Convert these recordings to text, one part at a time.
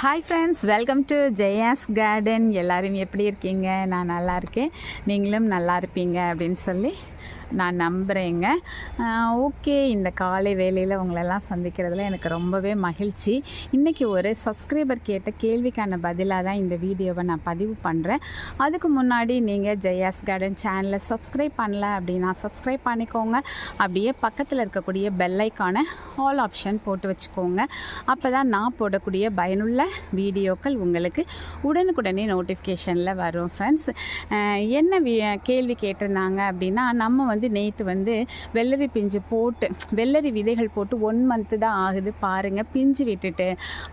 Hi friends welcome to Jaya's garden எல்லோரும் எப்படி இருக்கீங்க? நான் நல்லா இருக்கேன். நீங்களும் நல்லா இருப்பீங்க அப்படின்னு சொல்லி நான் நம்புகிறேங்க ஓகே இந்த காலை வேலையில் உங்களெல்லாம் சந்திக்கிறதுல எனக்கு ரொம்பவே மகிழ்ச்சி. இன்றைக்கி ஒரு சப்ஸ்கிரைபர் கேட்ட கேள்விக்கான பதிலாக தான் இந்த வீடியோவை நான் பதிவு பண்ணுறேன் அதுக்கு முன்னாடி நீங்கள் ஜெயாஸ் கார்டன் சேனலை சப்ஸ்கிரைப் பண்ணல அப்படின்னா சப்ஸ்கிரைப் பண்ணிக்கோங்க. அப்படியே பக்கத்தில் இருக்கக்கூடிய பெல்லைக்கான ஆல் ஆப்ஷன் போட்டு வச்சுக்கோங்க. அப்போ தான் நான் போடக்கூடிய பயனுள்ள வீடியோக்கள் உங்களுக்கு உடனுக்குடனே நோட்டிஃபிகேஷனில் வரும் ஃப்ரெண்ட்ஸ் என்ன கேள்வி கேட்டிருந்தாங்க அப்படின்னா நம்ம வந்து வந்து நேற்று வந்து வெள்ளரி பிஞ்சு போட்டு வெள்ளரி விதைகள் போட்டு ஒன் மந்த்து தான் ஆகுது பாருங்கள் பிஞ்சு விட்டுட்டு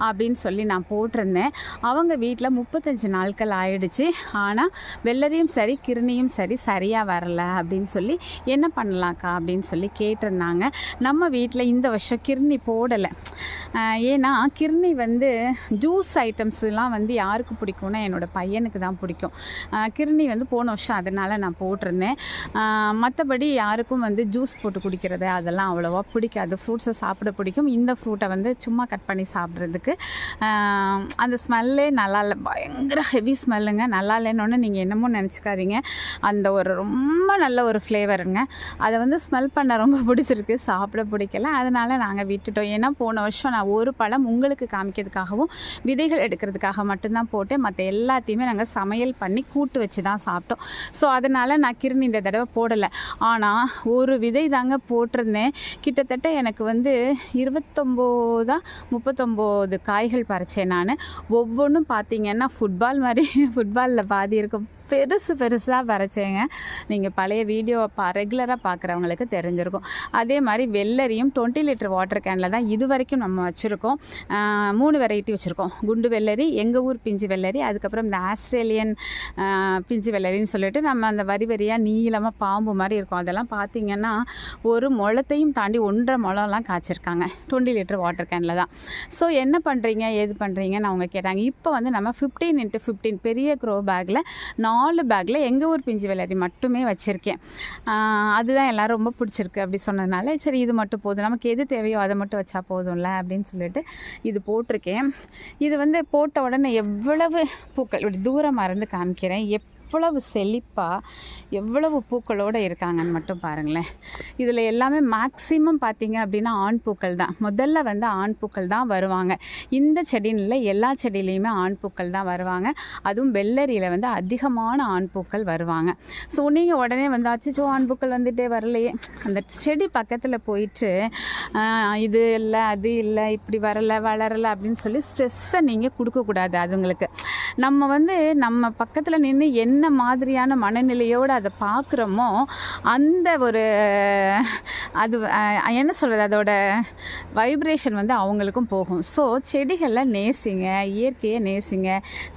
அப்படின்னு சொல்லி நான் போட்டிருந்தேன். அவங்க வீட்டில் முப்பத்தஞ்சு நாட்கள் ஆயிடுச்சு. ஆனால் வெள்ளரியும் சரி கிருணியும் சரி சரியாக வரல அப்படின்னு சொல்லி என்ன பண்ணலாம்க்கா அப்படின்னு சொல்லி கேட்டிருந்தாங்க. நம்ம வீட்டில் இந்த வருஷம் கிருணி போடலை. ஏன்னா கிருணி வந்து ஜூஸ் ஐட்டம்ஸ்லாம் வந்து யாருக்கு பிடிக்கும்னா என்னோட பையனுக்கு தான் பிடிக்கும். ஆஹ் கிருணி வந்து போன வருஷம் அதனால் நான் போட்டிருந்தேன். மற்றபடி யாருக்கும் வந்து ஜூஸ் போட்டு குடிக்கிறது அதெல்லாம் அவ்வளோவா பிடிக்காது. ஃப்ரூட்ஸை சாப்பிட பிடிக்கும். இந்த ஃப்ரூட்டை வந்து சும்மா கட் பண்ணி சாப்பிட்றதுக்கு அந்த ஸ்மெல்லே நல்லா இல்லை. பயங்கர ஹெவி ஸ்மெல்லுங்க நல்லா இல்லைன்னு நீங்கள் என்னமோ நினச்சிக்காதீங்க. அந்த ஒரு ரொம்ப நல்ல ஒரு ஃப்ளேவருங்க அதை வந்து ஸ்மெல் பண்ண ரொம்ப பிடிச்சிருக்கு. சாப்பிட பிடிக்கல. அதனால் நாங்கள் விட்டுட்டோம். ஏன்னா போன வருஷம் நான் ஒரு பழம் உங்களுக்கு காமிக்கிறதுக்காகவும் விதைகள் எடுக்கிறதுக்காக மட்டும்தான் போட்டு மற்ற எல்லாத்தையுமே நாங்கள் சமையல் பண்ணி கூட்டு வச்சு தான் சாப்பிட்டோம். ஸோ அதனால் நான் கிருணி இந்த தடவை போடலை. ஆனால் ஒரு விதை தாங்க போட்டிருந்தேன். கிட்டத்தட்ட எனக்கு வந்து இருபத்தொம்போதா முப்பத்தொம்போது காய்கள் பறிச்சேன் நான். ஒவ்வொன்றும் பார்த்தீங்கன்னா ஃபுட்பால் மாதிரி ஃபுட்பாலில் பாதி இருக்கும். பெருசு பெருசாக வரைச்சேங்க. நீங்கள் பழைய வீடியோவை பா ரெகுலராக பார்க்குறவங்களுக்கு தெரிஞ்சிருக்கும். அதே மாதிரி வெள்ளரியும் டுவெண்ட்டி லிட்டர் வாட்டர் கேனில் தான் இது வரைக்கும் நம்ம வச்சுருக்கோம். மூணு வெரைட்டி வச்சுருக்கோம். குண்டு வெள்ளரி எங்கள் ஊர் பிஞ்சு வெள்ளரி அதுக்கப்புறம் இந்த ஆஸ்திரேலியன் பிஞ்சு வெள்ளரின்னு சொல்லிட்டு நம்ம அந்த வரி வரியாக நீளமாக பாம்பு மாதிரி இருக்கும். அதெல்லாம் பார்த்தீங்கன்னா ஒரு முளத்தையும் தாண்டி ஒன்றரை முளம்லாம் காய்ச்சிருக்காங்க. டுவெண்ட்டி லிட்டர் வாட்டர் கேனில் தான். ஸோ என்ன பண்ணுறீங்க ஏது பண்ணுறீங்கன்னு அவங்க கேட்டாங்க. இப்போ வந்து நம்ம ஃபிஃப்டீன் இன்ட்டு ஃபிஃப்டீன் பெரிய க்ரோ பேக்கில் நாலு பேக்கில் எங்கள் ஊர் பிஞ்சு வெள்ளரி மட்டுமே வச்சுருக்கேன். அதுதான் எல்லோரும் ரொம்ப பிடிச்சிருக்கு அப்படி சொன்னதுனால சரி இது மட்டும் போதும். நமக்கு எது தேவையோ அதை மட்டும் வச்சா போதும்ல அப்படின்னு சொல்லிட்டு இது போட்டிருக்கேன். இது வந்து போட்ட உடனே எவ்வளவு பூக்கள் இப்படி தூரமாக இருந்து காமிக்கிறேன். எப் எவ்வளவு செழிப்பாக எவ்வளவு பூக்களோடு இருக்காங்கன்னு மட்டும் பாருங்களேன். இதில் எல்லாமே மேக்ஸிமம் பார்த்தீங்க அப்படின்னா ஆண் பூக்கள் தான். முதல்ல வந்து ஆண் பூக்கள் தான் வருவாங்க. இந்த செடியில் எல்லா செடியிலையுமே ஆண் பூக்கள் தான் வருவாங்க. அதுவும் வெள்ளரியில் வந்து அதிகமான ஆண் பூக்கள் வருவாங்க. ஸோ நீங்கள் உடனே வந்து அச்சோ ஆண் பூக்கள் வந்துட்டே வரலையே. அந்த செடி பக்கத்தில் போயிட்டு இது இல்லை அது இல்லை இப்படி வரலை வளரலை அப்படின்னு சொல்லி ஸ்ட்ரெஸ்ஸை நீங்கள் கொடுக்கக்கூடாது அதுங்களுக்கு. நம்ம வந்து நம்ம பக்கத்தில் நின்று என்ன மாதிரியான மனநிலையோடு அதை பார்க்குறோமோ அந்த ஒரு அது என்ன சொல்கிறது அதோட வைப்ரேஷன் வந்து அவங்களுக்கும் போகும். ஸோ செடிகளை நேசிங்க இயற்கையை நேசிங்க.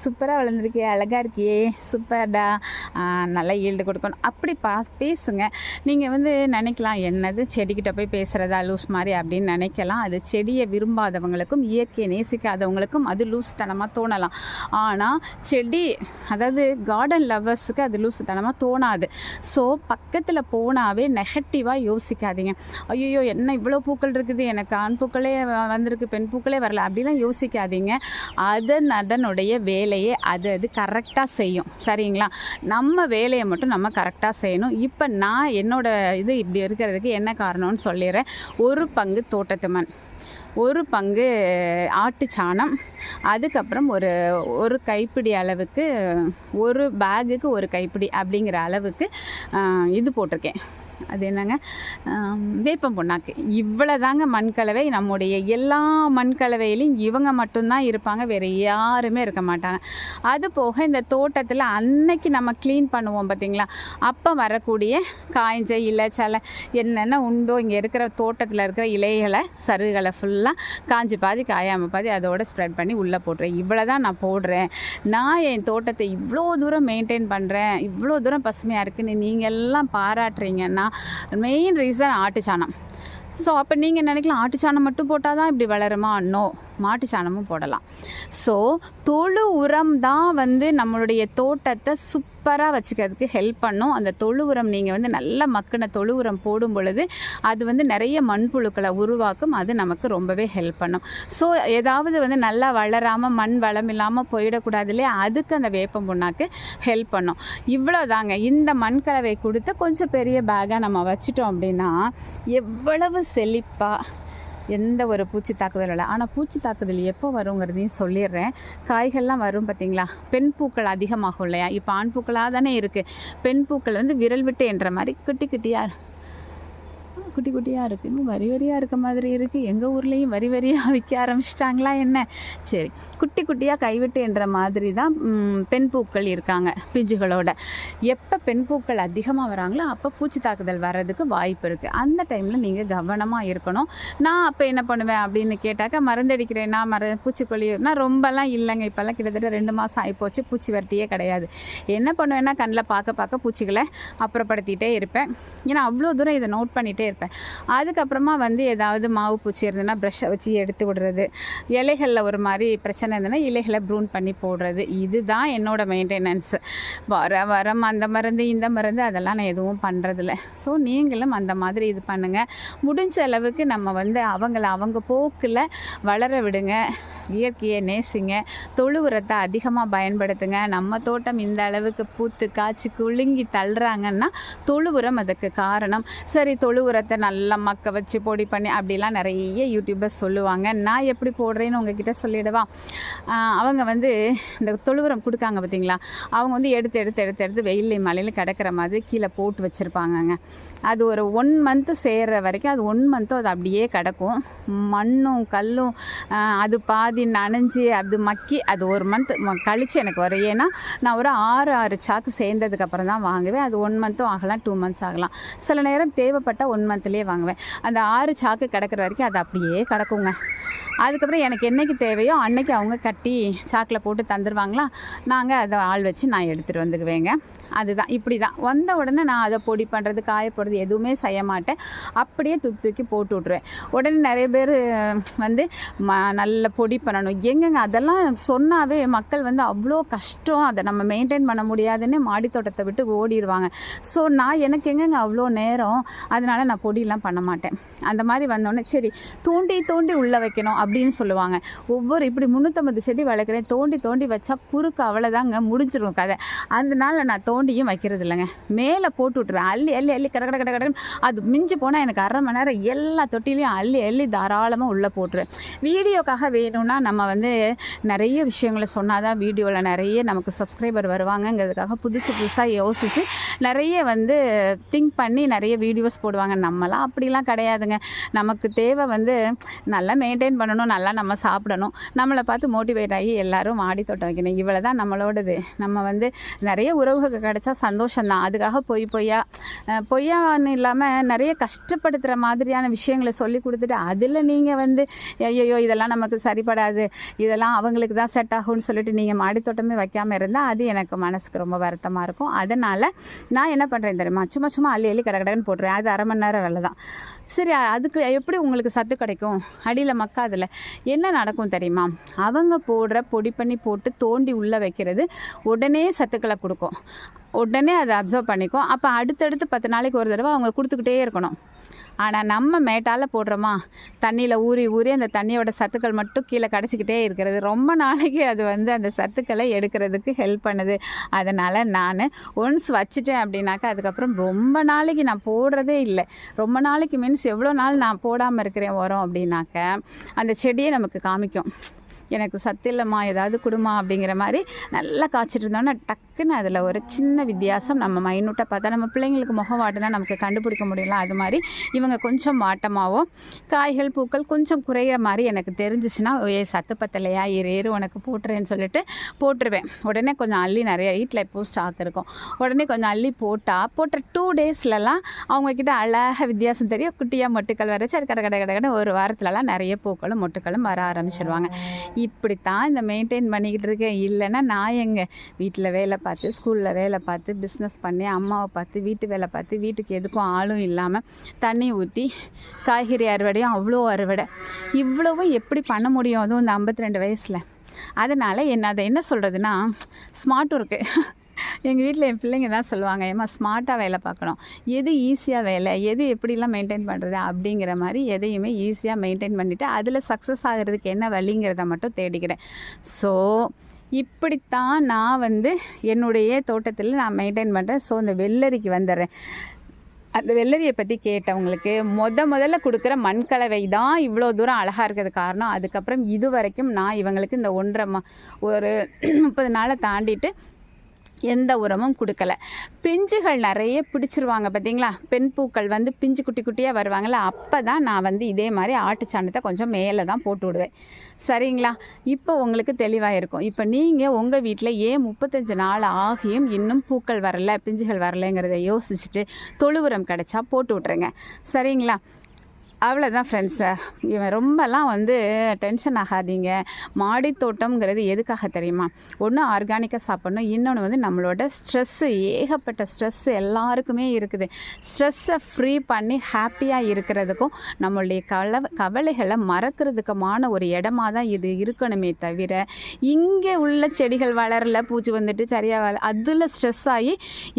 சூப்பராக வளர்ந்துருக்கியே அழகாக இருக்கியே சூப்பர்டா நல்லா ஈல்டு கொடுக்கணும். அப்படி பா பேசுங்க. நீங்கள் வந்து நினைக்கலாம் என்னது செடிக்கிட்ட போய் பேசுகிறதா லூஸ் மாதிரி அப்படின்னு நினைக்கலாம். அது செடியை விரும்பாதவங்களுக்கும் இயற்கையை நேசிக்காதவங்களுக்கும் அது லூஸ்தனமாக தோணலாம். ஆனால் செடி அதாவது கார்டன் ஹவர்ஸுக்கு அது லூசுத்தனமாக தோணாது. ஸோ பக்கத்தில் போனாவே நெகட்டிவாக யோசிக்காதீங்க. ஐயோ என்ன இவ்வளோ பூக்கள் இருக்குது? எனக்கு ஆண் பூக்களே வந்திருக்கு பெண் பூக்களே வரல. அப்படிலாம் யோசிக்காதீங்க. அதன் அதனுடைய வேலையை அது அது கரெக்டாக செய்யும். சரிங்களா? நம்ம வேலையை மட்டும் நம்ம கரெக்டாக செய்யணும். இப்போ நான் என்னோட இது இப்படி இருக்கிறதுக்கு என்ன காரணம்னு சொல்லிடுறேன். ஒரு பங்கு தோட்டத்து மண். ஒரு பங்கு ஆட்டு சாணம் அதுக்கப்புறம் ஒரு ஒரு கைப்பிடி அளவுக்கு ஒரு பேகுக்கு ஒரு கைப்பிடி அப்படிங்கிற அளவுக்கு இது போட்டிருக்கேன். அது என்னங்க? வேப்பம் புண்ணாக்கு. இவ்வளோ தாங்க மண்கலவை. நம்முடைய எல்லா மண்கலவையிலையும் இவங்க மட்டும்தான் இருப்பாங்க. வேறு யாருமே இருக்க மாட்டாங்க. அது போக இந்த தோட்டத்தில் அன்னைக்கு நம்ம க்ளீன் பண்ணுவோம் பார்த்தீங்களா அப்போ வரக்கூடிய காய்ஞ்ச இலை சலை என்னென்ன உண்டோ இங்கே இருக்கிற தோட்டத்தில் இருக்கிற இலைகளை சருகுகளை ஃபுல்லாக காஞ்சி பாதி காயாமல் பாதி அதோட ஸ்ப்ரெட் பண்ணி உள்ளே போடுறேன் இவ்வளோ தான் நான் போடுறேன். நான் என் தோட்டத்தை இவ்வளோ தூரம் மெயின்டைன் பண்ணுறேன் இவ்வளோ தூரம் பசுமையாக இருக்குன்னு நீங்கள் எல்லாம் பாராட்டுறீங்கன்னா மெயின் ரீசன் ஆட்டு சாணம். ஸோ அப்போ நீங்கள் நினைக்கலாம் ஆட்டு சாணம் மட்டும் போட்டால் தான் இப்படி வளருமா? நோ மாட்டு சாணமும் போடலாம். ஸோ தொழு உரம் தான் வந்து நம்மளுடைய தோட்டத்தை சுப் சூப்பராக வச்சுக்கிறதுக்கு ஹெல்ப் பண்ணும். அந்த தொழு உரம் நீங்கள் வந்து நல்ல மக்கின தொழு உரம் போடும் பொழுது அது வந்து நிறைய மண்புழுக்களை உருவாக்கும். அது நமக்கு ரொம்பவே ஹெல்ப் பண்ணும். ஸோ ஏதாவது வந்து நல்லா வளராமல் மண் வளம் இல்லாமல் போயிடக்கூடாது இல்லையா? அதுக்கு அந்த வேப்பம் புண்ணாக்கு ஹெல்ப் பண்ணும். இவ்வளோ தாங்க இந்த மண் கலவை கொடுத்து கொஞ்சம் பெரிய பேக்காக நம்ம வச்சிட்டோம் அப்படின்னா எவ்வளவு செழிப்பாக எந்த ஒரு பூச்சி தாக்குதலும் இல்லை. ஆனால் பூச்சி தாக்குதல் எப்போ வருங்கிறதையும் சொல்லிடுறேன். காய்கள்லாம் வரும் பார்த்தீங்களா பெண் பூக்கள் அதிகமாகும் இல்லையா? இப்போ ஆண் பூக்களாக தானே இருக்குது பெண் பூக்கள் வந்து விரல் விட்டு என்ற மாதிரி குட்டி குட்டியாக குட்டி குட்டியாக இருக்குது இன்னும் வரி வரியாக இருக்க மாதிரி இருக்குது எங்கள் ஊர்லேயும் வரி வரியாக விற்க ஆரம்பிச்சிட்டாங்களா என்ன? சரி குட்டி குட்டியாக கைவிட்டு என்ற மாதிரி தான் பெண் பூக்கள் இருக்காங்க பிஞ்சுகளோட. எப்போ பெண் பூக்கள் அதிகமாக வராங்களோ அப்போ பூச்சி தாக்குதல் வர்றதுக்கு வாய்ப்பு இருக்குது அந்த டைமில் நீங்கள் கவனமாக இருக்கணும். நான் அப்போ என்ன பண்ணுவேன் அப்படின்னு கேட்டாக்கா மருந்தடிக்கிறேன்னா மர பூச்சிக்கொல்லி நான் ரொம்பலாம் இல்லைங்க. இப்போல்லாம் கிட்டத்தட்ட ரெண்டு மாதம் ஆகிப்போச்சு பூச்சி வரட்டியே கிடையாது. என்ன பண்ணுவேன்னா கண்ணில் பார்க்க பார்க்க பூச்சிகளை அப்புறப்படுத்திட்டே இருப்பேன். ஏன்னா அவ்வளோ தூரம் இதை நோட் பண்ணிகிட்டே இருப்பேன். அதுக்கப்புறமா வந்து ஏதாவது மாவு பூச்சி இருந்ததுன்னா ப்ரெஷ்ஷை வச்சு எடுத்து விடுறது. இலைகளில் ஒரு மாதிரி பிரச்சனை இருந்ததுன்னா இலைகளை ப்ரூன் பண்ணி போடுறது. இதுதான் என்னோடய மெயின்டெனன்ஸ் வர வர அந்த மருந்து இந்த மருந்து அதெல்லாம் நான் எதுவும் பண்ணுறதில்ல ஸோ நீங்களும் அந்த மாதிரி இது பண்ணுங்கள் முடிஞ்ச அளவுக்கு நம்ம வந்து அவங்கள அவங்க போக்கில் வளர விடுங்க. இயற்கையை நேசிங்க. தொழு உரத்தை அதிகமாக பயன்படுத்துங்க. நம்ம தோட்டம் இந்த அளவுக்கு பூத்து காய்ச்சி குலுங்கி தள்ளுறாங்கன்னா தொழு உரம் அதுக்கு காரணம். சரி தொழு உரத்தை நல்லா மக்க வச்சு பொடி பண்ணி அப்படிலாம் நிறைய யூடியூபர்ஸ் சொல்லுவாங்க. நான் எப்படி போடுறேன்னு உங்ககிட்ட சொல்லிடவா? அவங்க வந்து இந்த தொழு கொடுக்காங்க பார்த்தீங்களா? அவங்க வந்து எடுத்து எடுத்து எடுத்து எடுத்து வெயிலையும் மலையில் கிடக்கிற மாதிரி கீழே போட்டு வச்சுருப்பாங்கங்க. அது ஒரு ஒன் மந்த்து சேர்கிற வரைக்கும் அது ஒன் மந்த்தும் அது அப்படியே கிடக்கும். மண்ணும் கல்லும் அது பாதி நனைஞ்சு அது மக்கி அது ஒரு மந்த் கழித்து எனக்கு வரும். ஏன்னா நான் ஒரு ஆறு ஆறு சாக்கு சேர்ந்ததுக்கப்புறம் தான் வாங்குவேன். அது ஒன் மந்த்தும் ஆகலாம் டூ மந்த்ஸ் ஆகலாம். சில நேரம் தேவைப்பட்ட ஒன் மந்த்லேயே வாங்குவேன். அந்த ஆறு சாக்கு கிடக்கிற வரைக்கும் அது அப்படியே கிடக்குங்க. அதுக்கப்புறம் எனக்கு என்னைக்கு தேவையோ அன்னைக்கு அவங்க கட்டி சாக்கில் போட்டு தந்துடுவாங்களா நாங்கள் அதை ஆள் வச்சு நான் எடுத்துகிட்டு வந்துக்குவேங்க. அதுதான் இப்படி தான் வந்த உடனே நான் அதை பொடி பண்ணுறது காய போடுறது எதுவுமே செய்ய மாட்டேன். அப்படியே தூக்கி தூக்கி போட்டு விட்ருவேன் உடனே நிறைய பேர் வந்து ம நல்ல பொடி பண்ணணும். எங்கெங்க? அதெல்லாம் சொன்னாவே மக்கள் வந்து அவ்வளோ கஷ்டம். அதை நம்ம மெயின்டைன் பண்ண முடியாதுன்னு மாடி தோட்டத்தை விட்டு ஓடிடுவாங்க. ஸோ நான் எனக்கு எங்கெங்க அவ்வளோ நேரம்? அதனால நான் பொடியெல்லாம் பண்ண மாட்டேன். அந்த மாதிரி வந்தோடனே சரி தோண்டி தோண்டி உள்ளே வைக்கணும் அப்படின்னு சொல்லுவாங்க. ஒவ்வொரு இப்படி முந்நூற்றம்பது செடி வளர்க்குறேன். தோண்டி தோண்டி வச்சா குறுக்கு அவ்வளோதாங்க முடிஞ்சிடும் கதை. அதனால நான் தோண்டியும் வைக்கிறது இல்லைங்க மேலே போட்டு விட்ருவேன் அள்ளி அள்ளி அள்ளி கட கட கட அது மிஞ்சி போனால் எனக்கு அரை மணி நேரம் எல்லா தொட்டிலையும் அள்ளி அள்ளி தாராளமாக உள்ளே போட்டுருவேன். வீடியோக்காக வேணும்னா நம்ம வந்து நிறைய விஷயங்களை சொன்னால் தான் வீடியோவில் நிறைய நமக்கு சப்ஸ்கிரைபர் வருவாங்கங்கிறதுக்காக புதுசு புதுசாக யோசித்து நிறைய வந்து திங்க் பண்ணி நிறைய வீடியோஸ் போடுவாங்க. நம்மலாம் அப்படிலாம் கிடையாதுங்க. நமக்கு தேவை வந்து நல்லா மெயின்டைன் பண்ணணும் நல்லா நம்ம சாப்பிடணும். நம்மளை பார்த்து மோட்டிவேட் ஆகி எல்லாரும் மாடி தோட்டம் வைக்கணும். இவ்வளோ தான் நம்மளோடது. நம்ம வந்து நிறைய உறவுகள் கிடைச்சா சந்தோஷம்தான். அதுக்காக பொய் பொய்யா பொய்யான்னு இல்லாமல் நிறைய கஷ்டப்படுத்துகிற மாதிரியான விஷயங்களை சொல்லி கொடுத்துட்டு அதில் நீங்கள் வந்து ஐயோ இதெல்லாம் நமக்கு சரிப்படாது. இதெல்லாம் அவங்களுக்கு தான் செட் ஆகும்னு சொல்லிட்டு நீங்கள் மாடி தோட்டமே வைக்காமல் இருந்தால் அது எனக்கு மனசுக்கு ரொம்ப வருத்தமாக இருக்கும். அதனால் நான் என்ன பண்ணுறேன் தெரியுமா? சும்மா சும்மா அள்ளி அள்ளி கடை கடைன்னு போட்டுருவேன். அது அரை மணி நேரம் வேலை தான் சரி அதுக்கு எப்படி உங்களுக்கு சத்து கிடைக்கும்? அடியில் மக்காதில். என்ன நடக்கும் தெரியுமா? அவங்க போடுற பொடி பண்ணி போட்டு தோண்டி உள்ளே வைக்கிறது உடனே சத்துக்களை கொடுக்கும். உடனே அதை அப்சர்வ் பண்ணிக்கும். அப்போ அடுத்தடுத்து பத்து நாளைக்கு ஒரு தடவை அவங்க கொடுத்துக்கிட்டே இருக்கணும். ஆனால் நம்ம மேட்டால் போடுறோமா? தண்ணியில் ஊறி ஊறி அந்த தண்ணியோட சத்துக்கள் மட்டும் கீழே கடைச்சிக்கிட்டே இருக்கிறது. ரொம்ப நாளைக்கு அது வந்து அந்த சத்துக்களை எடுக்கிறதுக்கு ஹெல்ப் பண்ணுது. அதனால் நான் ஒன்ஸ் வச்சுட்டேன் அப்படின்னாக்கா அதுக்கப்புறம் ரொம்ப நாளைக்கு நான் போடுறதே இல்லை. ரொம்ப நாளைக்கு மீன்ஸ் எவ்வளோ நாள் நான் போடாமல் இருக்கிறேன் உரம் அப்படின்னாக்க அந்த செடியை நமக்கு காமிக்கும். எனக்கு சத்து இல்லைம்மா ஏதாவது கொடுமா அப்படிங்கிற மாதிரி நல்லா காய்ச்சிட்டு இருந்தோன்னா டக்குன்னு அதில் ஒரு சின்ன வித்தியாசம் நம்ம மைனூட்டாக பார்த்தா நம்ம பிள்ளைங்களுக்கு முகம் வாட்டினா நமக்கு கண்டுபிடிக்க முடியல. அது மாதிரி இவங்க கொஞ்சம் வாட்டமாகவும் காய்கள் பூக்கள் கொஞ்சம் குறையிற மாதிரி எனக்கு தெரிஞ்சிச்சுன்னா ஏ சத்து பத்தலையா? இரு இரு உனக்கு போட்டுறேன்னு சொல்லிட்டு போட்டுருவேன். உடனே கொஞ்சம் அள்ளி நிறைய வீட்டில் எப்போ ஸ்டாக் இருக்கும். உடனே கொஞ்சம் அள்ளி போட்டால் போட்ட டூ டேஸ்லலாம் அவங்கக்கிட்ட அழகாக வித்தியாசம் தெரியும். குட்டியாக மொட்டுக்கள் வரைச்சி அது கடை கடை கடை கடை ஒரு வாரத்துலலாம் நிறைய பூக்களும் மொட்டுக்களும் வர ஆரம்பிச்சிருவாங்க. இப்படித்தான் இந்த மெயின்டைன் பண்ணிக்கிட்டு இருக்கேன். இல்லைன்னா நான் எங்க? வீட்டில் வேலை பார்த்து ஸ்கூலில் வேலை பார்த்து பிஸ்னஸ் பண்ணி அம்மாவை பார்த்து வீட்டு வேலை பார்த்து வீட்டுக்கு எதுக்கும் ஆளும் இல்லாமல் தண்ணி ஊற்றி காய்கறி அறுவடையும் அவ்வளோ அறுவடை. இவ்வளவும் எப்படி பண்ண முடியும்? அதுவும் இந்த ஐம்பத்தி ரெண்டு வயசில். அதனால் என்ன அதை என்ன சொல்கிறதுனா ஸ்மார்ட் ஒர்க்கு எங்கள் வீட்டில் என் பிள்ளைங்க தான் சொல்லுவாங்க ஏம்மா ஸ்மார்ட்டாக வேலை பார்க்கணும். எது ஈஸியாக வேலை எது எப்படிலாம் மெயின்டைன் பண்ணுறது அப்படிங்கிற மாதிரி எதையுமே ஈஸியாக மெயின்டைன் பண்ணிவிட்டு அதில் சக்ஸஸ் ஆகிறதுக்கு என்ன வழிங்கிறத மட்டும் தேடிக்கிறேன். ஸோ இப்படித்தான் நான் வந்து என்னுடைய தோட்டத்தில் நான் மெயின்டைன் பண்ணுறேன் ஸோ இந்த வெள்ளரிக்கு வந்துடுறேன். அந்த வெள்ளரியை பற்றி கேட்டவங்களுக்கு முத முதல்ல கொடுக்குற மண்கலவை தான் இவ்வளோ தூரம் அழகாக இருக்கிறது காரணம். அதுக்கப்புறம் இது வரைக்கும் நான் இவங்களுக்கு இந்த ஒன்றரை மா ஒரு முப்பது நாளை தாண்டிட்டு எந்த உரமும் கொடுக்கல. பிஞ்சுகள் நிறைய பிடிச்சிருவாங்க பார்த்தீங்களா பெண் பூக்கள் வந்து பிஞ்சு குட்டி குட்டியாக வருவாங்கள்ல அப்போ தான் நான் வந்து இதே மாதிரி ஆட்டு சாணத்தை கொஞ்சம் மேலே தான் போட்டு விடுவேன். சரிங்களா? இப்போ உங்களுக்கு தெளிவாக இருக்கும். இப்போ நீங்கள் உங்கள் வீட்டில் ஏன் முப்பத்தஞ்சு நாள் ஆகியும் இன்னும் பூக்கள் வரல பிஞ்சுகள் வரலைங்கிறத யோசிச்சுட்டு தொழு உரம் கிடச்சா போட்டு விட்ருங்க சரிங்களா? அவ்வளோதான் ஃப்ரெண்ட்ஸு இவன் ரொம்பலாம் வந்து டென்ஷன் ஆகாதீங்க. மாடி தோட்டம்ங்கிறது எதுக்காக தெரியுமா? ஒன்று ஆர்கானிக்காக சாப்பிட்ணும். இன்னொன்று வந்து நம்மளோட ஸ்ட்ரெஸ்ஸு ஏகப்பட்ட ஸ்ட்ரெஸ் எல்லாருக்குமே இருக்குது. ஸ்ட்ரெஸ்ஸை ஃப்ரீ பண்ணி ஹாப்பியாக இருக்கிறதுக்கும் நம்மளுடைய கல கவலைகளை மறக்கிறதுக்குமான ஒரு இடமா தான் இது இருக்கணுமே தவிர இங்கே உள்ள செடிகள் வளரல பூச்சி வந்துட்டு சரியாக வள அதில் ஸ்ட்ரெஸ் ஆகி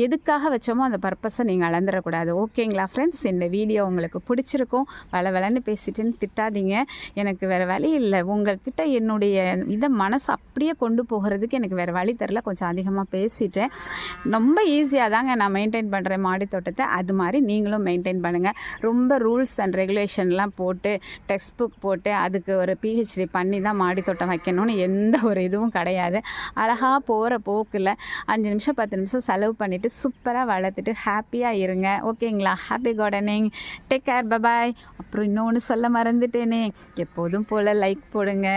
எதுக்காக வச்சோமோ அந்த பர்பஸை நீங்கள் அளந்துடக்கூடாது. ஓகேங்களா ஃப்ரெண்ட்ஸ் இந்த வீடியோ உங்களுக்கு பிடிச்சிருக்கும். வள வளன்னு பேசிட்டுன்னு திட்டாதீங்க. எனக்கு வேறு வழி இல்லை. உங்கள்கிட்ட என்னுடைய இதை மனசு அப்படியே கொண்டு போகிறதுக்கு எனக்கு வேறு வழி தெரில கொஞ்சம் அதிகமாக பேசிட்டேன். ரொம்ப ஈஸியாக தாங்க நான் மெயின்டைன் பண்ணுறேன் மாடி தோட்டத்தை. அது மாதிரி நீங்களும் மெயின்டைன் பண்ணுங்கள் ரொம்ப ரூல்ஸ் அண்ட் ரெகுலேஷன்லாம் போட்டு டெக்ஸ்ட் புக் போட்டு அதுக்கு ஒரு பிஹெச்டி பண்ணி தான் மாடி தோட்டம் வைக்கணும்னு எந்த ஒரு இதுவும் கிடையாது. அழகாக போகிற போக்கில் அஞ்சு நிமிஷம் பத்து நிமிஷம் செலவு பண்ணிவிட்டு சூப்பராக வளர்த்துட்டு ஹாப்பியாக இருங்க. ஓகேங்களா happy gardening take care bye bye அப்புறம் இன்னொன்று சொல்ல மறந்துட்டேனே. எப்போதும் போல் லைக் போடுங்க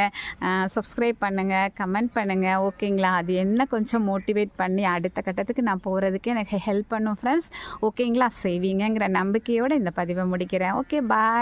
சப்ஸ்கிரைப் பண்ணுங்கள் கமெண்ட் பண்ணுங்கள் ஓகேங்களா? அது என்ன கொஞ்சம் மோட்டிவேட் பண்ணி அடுத்த கட்டத்துக்கு நான் போகிறதுக்கு எனக்கு ஹெல்ப் பண்ணும் ஃப்ரெண்ட்ஸ் ஓகேங்களா? செய்வீங்கங்கிற நம்பிக்கையோடு இந்த பதிவை முடிக்கிறேன். Okay bye